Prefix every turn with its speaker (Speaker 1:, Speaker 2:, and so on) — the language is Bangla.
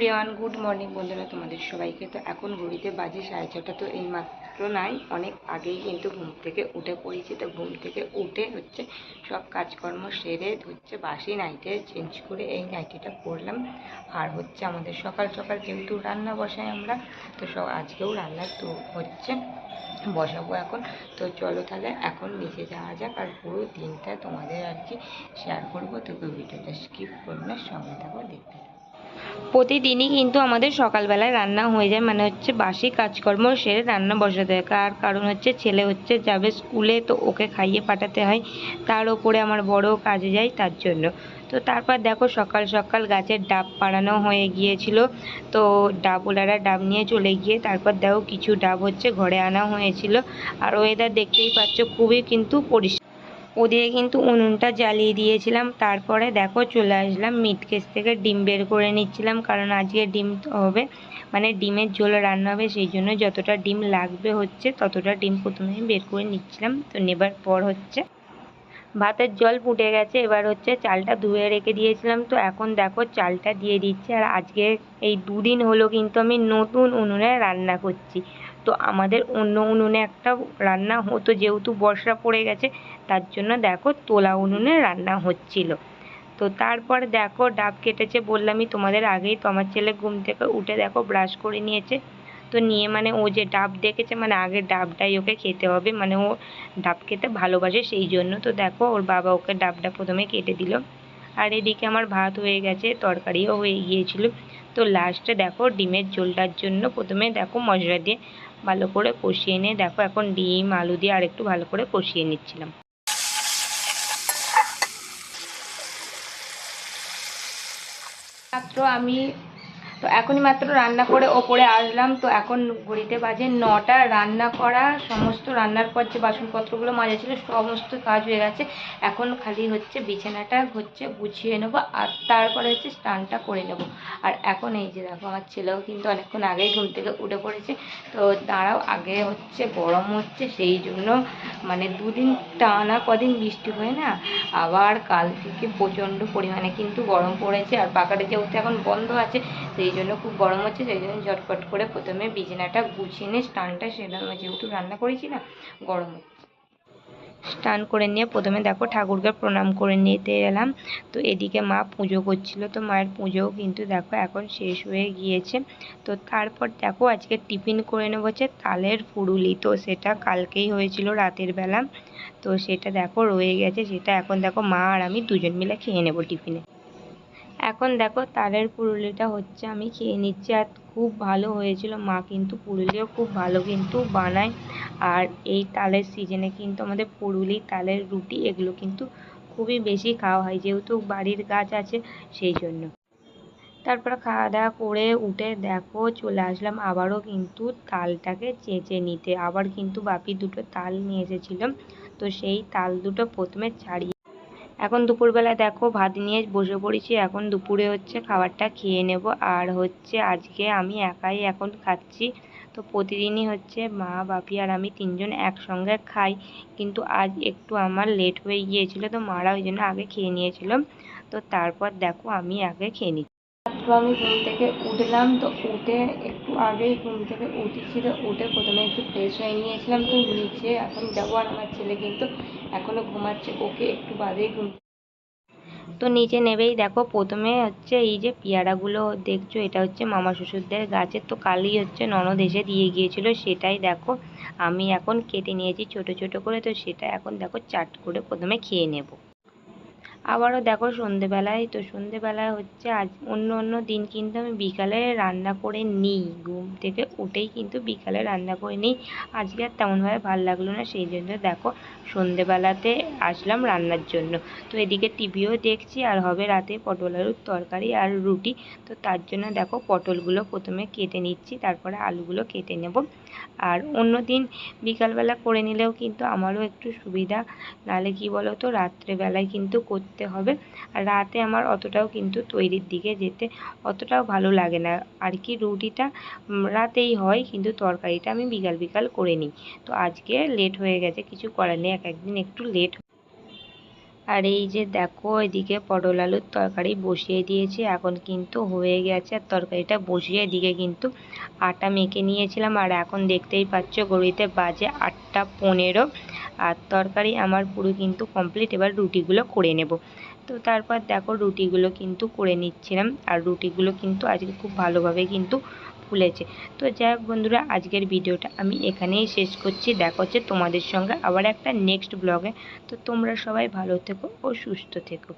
Speaker 1: এভরিওয়ান গুড মর্নিং বন্ধুরা তোমাদের সবাইকে। তো এখন ঘড়িতে বাজে সাড়ে ছটা, তো এই মাত্র নাই, অনেক আগেই কিন্তু ঘুম থেকে উঠে পড়েছি। তো ঘুম থেকে উঠে হচ্ছে সব কাজকর্ম সেরে হচ্ছে বাসি নাইটে চেঞ্জ করে এই নাইটিটা পরলাম আর হচ্ছে আমাদের সকাল সকাল যেহেতু রান্না বসাই আমরা, তো সব আজকেও রান্না তো হচ্ছে বসাবো এখন। তো চলো তাহলে এখন নিচে যাওয়া যাক, আর পুরো দিনটা তোমাদের আর কি শেয়ার করব। তো কেউ ভিডিওটা স্কিপ করবে সঙ্গে থাকো, দেখতে। প্রতিদিনই কিন্তু আমাদের সকালবেলায় রান্না হয়ে যায়। মানে হচ্ছে বাসি কাজকর্ম সেরে রান্না বসাতে হয়। আর কারণ হচ্ছে ছেলে হচ্ছে যাবে স্কুলে তো ওকে খাইয়ে পাঠাতে হয়। তার ওপরে আমার বড় কাজে যায় তার জন্য। তো তারপর দেখো সকাল সকাল গাছের ডাব পাড়ানো হয়ে গিয়েছিল। তো ডাবওয়ালারা ডাব নিয়ে চলে গিয়ে তারপর দেখো কিছু ডাব হচ্ছে ঘরে আনা হয়েছিল। আর ওয়েদার দেখতেই পাচ্ছ খুবই কিন্তু পরিষ্কার। ওদিকে কিন্তু উনুনটা জ্বালিয়ে দিয়েছিলাম, তারপরে দেখো চলে আসলাম মিট কেস থেকে ডিম বের করে নিচ্ছিলাম, কারণ আজকে ডিম হবে মানে ডিমের ঝোল রান্না হবে, সেই জন্য যতটা ডিম লাগবে হচ্ছে, ততটা ডিম প্রথমে বের করে নিচ্ছিলাম, তো নেবার পর হচ্ছে ভাতের জল ফুটে গেছে, এবার হচ্ছে চালটা ধুয়ে রেখে দিয়েছিলাম, তো এখন দেখো চালটা দিয়ে দিচ্ছি, আর আজকে এই দুদিন হলো কিন্তু আমি নতুন উনুনে রান্না করছি। তো আমাদের অন্য উনুনে একটা রান্না হতো, যেহেতু বর্ষা পড়ে গেছে, তার জন্য দেখো তোলা উনুনে রান্না হচ্ছিল। তো তারপর দেখো ডাব কেটেছে বললামই তোমাদের আগেই, তো আমার ছেলে ঘুম থেকে উঠে দেখো ব্রাশ করে নিয়েছে। তো নিয়ে মানে ও যে ডাব দেখেছে মানে আগে ডাবটাই ওকে খেতে হবে মানে ও ডাব খেতে ভালোবাসে সেই জন্য। তো দেখো ওর বাবা ওকে ডাবটা প্রথমে কেটে দিল। আর এদিকে আমার ভাত হয়ে গেছে, তরকারিও হয়ে গিয়েছিল। তো লাস্টে দেখো ডিমের ঝোলটার জন্য প্রথমে দেখো মশলা দিয়ে ভালো করে কষিয়ে নিয়ে, দেখো এখন ডিম, আলু দিয়ে আর একটু ভালো করে কষিয়ে নিচ্ছিলাম। মাত্র আমি তো এখনই মাত্র রান্না করে ওপরে আসলাম, তো এখন ঘড়িতে বাজে নটা। রান্না করা, সমস্ত রান্নার পর যে বাসনপত্রগুলো মাজা ছিল, সমস্ত কাজ হয়ে গেছে। এখন খালি হচ্ছে বিছানাটা হচ্ছে গুছিয়ে নেব, আর তারপরে হচ্ছে স্নানটা করে নেব। আর এখন এই যে দেখো, আমার ছেলেও কিন্তু অনেকক্ষণ আগেই ঘুম থেকে উঠে পড়েছে। তো তারাও আগে হচ্ছে গরম হচ্ছে, সেই জন্য মানে দুদিন টানা কদিন বৃষ্টি হয় না, আবার কাল থেকে প্রচণ্ড পরিমাণে কিন্তু গরম পড়েছে। আর পাকাটা যেহেতু এখন বন্ধ আছে সেই জন্য খুব গরম হচ্ছে, সেই জন্য ঝটপট করে প্রথমে বিছানাটা গুছিয়ে নিয়ে স্নানটা সেরকম যেহেতু রান্না করেছি না, গরম হচ্ছে। স্নান করে নিয়ে প্রথমে দেখো ঠাকুরকে প্রণাম করে নিতে এলাম। তো এদিকে মা পুজো করছিল, তো মায়ের পুজোও কিন্তু দেখো এখন শেষ হয়ে গিয়েছে। তো তারপর দেখো আজকে টিফিন করে নেব হচ্ছে তালের ফুরুলি। তো সেটা কালকেই হয়েছিল রাতের বেলা। তো সেটা দেখো রয়ে গেছে, সেটা এখন দেখো মা আর আমি দুজন মিলে খেয়ে নেব টিফিনে। এখন দেখো তালের পুরুলিটা হচ্ছে আমি খেয়ে নিচ্ছি। আর খুব ভালো হয়েছিল। মা কিন্তু পুরুলিও খুব ভালো কিন্তু বানায়। আর এই তালের সিজনে কিন্তু আমাদের পুরুলি, তালের রুটি এগুলো কিন্তু খুবই বেশি খাওয়া হয়। যেহেতু বাড়ির গাছ আছে সেই জন্য। তারপর খাওয়া দাওয়া করে উঠে দেখো চলে আসলাম। আবারও কিন্তু তালটাকে চেঁচে নিতে। আবার কিন্তু বাপি দুটো তাল নিয়ে এসেছিলাম তো সেই তাল দুটো প্রথমে ছাড়িয়ে এখন দুপুরবেলা দেখো ভাত নিয়ে বসে পড়েছি, এখন দুপুরে হচ্ছে খাবারটা খেয়ে নেব। আর হচ্ছে আজকে আমি একাই এখন খাচ্ছি। তো প্রতিদিনই হচ্ছে মা, বাপি আর আমি তিনজন একসঙ্গে খাই। কিন্তু আজ একটু আমার লেট হয়ে গিয়েছিল, তো মারা ওই জন্য আগে খেয়ে নিয়েছিল। তো তারপর দেখো আমি আগে খেয়ে নিচ্ছি। মাত্র আমি ঘুম থেকে উঠলাম তো উঠে একটু আগেই ঘুম থেকে উঠেছি তো উঠে প্রথমে একটু ফ্রেশ হয়ে নিয়েছিলাম তো নিচে এখন যাব আর আমার ছেলে কিন্তু এখনও ঘুমাচ্ছে, ওকে একটু বাদেই ঘুম তো নিচে নেবেই। দেখো প্রথমে হচ্ছে এই যে পেয়ারাগুলো দেখছ, এটা হচ্ছে মামা শ্বশুরদের গাছের তো কালই হচ্ছে ননদ এসে দিয়ে গিয়েছিল, সেটাই দেখো আমি এখন কেটে নিয়েছি ছোট ছোট করে, তো সেটা এখন দেখো চাট করে প্রথমে খেয়ে নেব। আবারও দেখো সন্ধেবেলায়, তো সন্ধেবেলায় হচ্ছে আজ অন্য অন্য দিন কিন্তু আমি বিকালে রান্না করে নিই। ঘুম থেকে উঠেই কিন্তু বিকালে রান্না করে নিই। আজকে আর তেমনভাবে ভালো লাগল না, সেই জন্য দেখো সন্ধেবেলাতে আসলাম রান্নার জন্য। তো এদিকে টিভিও দেখছি, আর হবে রাতে পটল আলুর তরকারি আর রুটি। তো তার জন্য দেখো পটলগুলো প্রথমে কেটে নিচ্ছি, তারপরে আলুগুলো কেটে নেব। আর অন্য দিন বিকালবেলা করে নিলেও কিন্তু আমারও একটু সুবিধা। নাহলে কি বলো তো রাত্রেবেলায় কিন্তু করতে হবে। আর রাতে আমার অতটাও কিন্তু তৈরির দিকে যেতে অতটাও ভালো লাগে না। আর কি রুটিটা রাতেই হয় কিন্তু তরকারিটা আমি বিকাল বিকাল করে নিই। তো আজকে লেট হয়ে গেছে, কিছু করার নেই, এক একদিন একটু লেট আর এই যে দেখো, এদিকে পটল আলুর তরকারি বসিয়ে দিয়েছি, এখন কিন্তু হয়ে গেছে। আর তরকারিটা বসিয়ে এদিকে কিন্তু আটা মেখে নিয়েছিলাম। আর এখন দেখতেই পাচ্ছ গড়িতে বাজে আটটা পনেরো। আর তরকারি আমার পুরো কিন্তু কমপ্লিট এবার রুটিগুলো করে নেব। তো তারপর দেখো রুটিগুলো কিন্তু করে নিচ্ছিলাম আর রুটিগুলো কিন্তু আজকে খুব ভালোভাবে কিন্তু ফুলেছে। তো যাই হোক বন্ধুরা, আজকের ভিডিওটা আমি এখানেই শেষ করছি। দেখা হচ্ছে তোমাদের সঙ্গে আবার একটা নেক্সট ব্লগে তো তোমরা সবাই ভালো থেকো ও সুস্থ থেকো।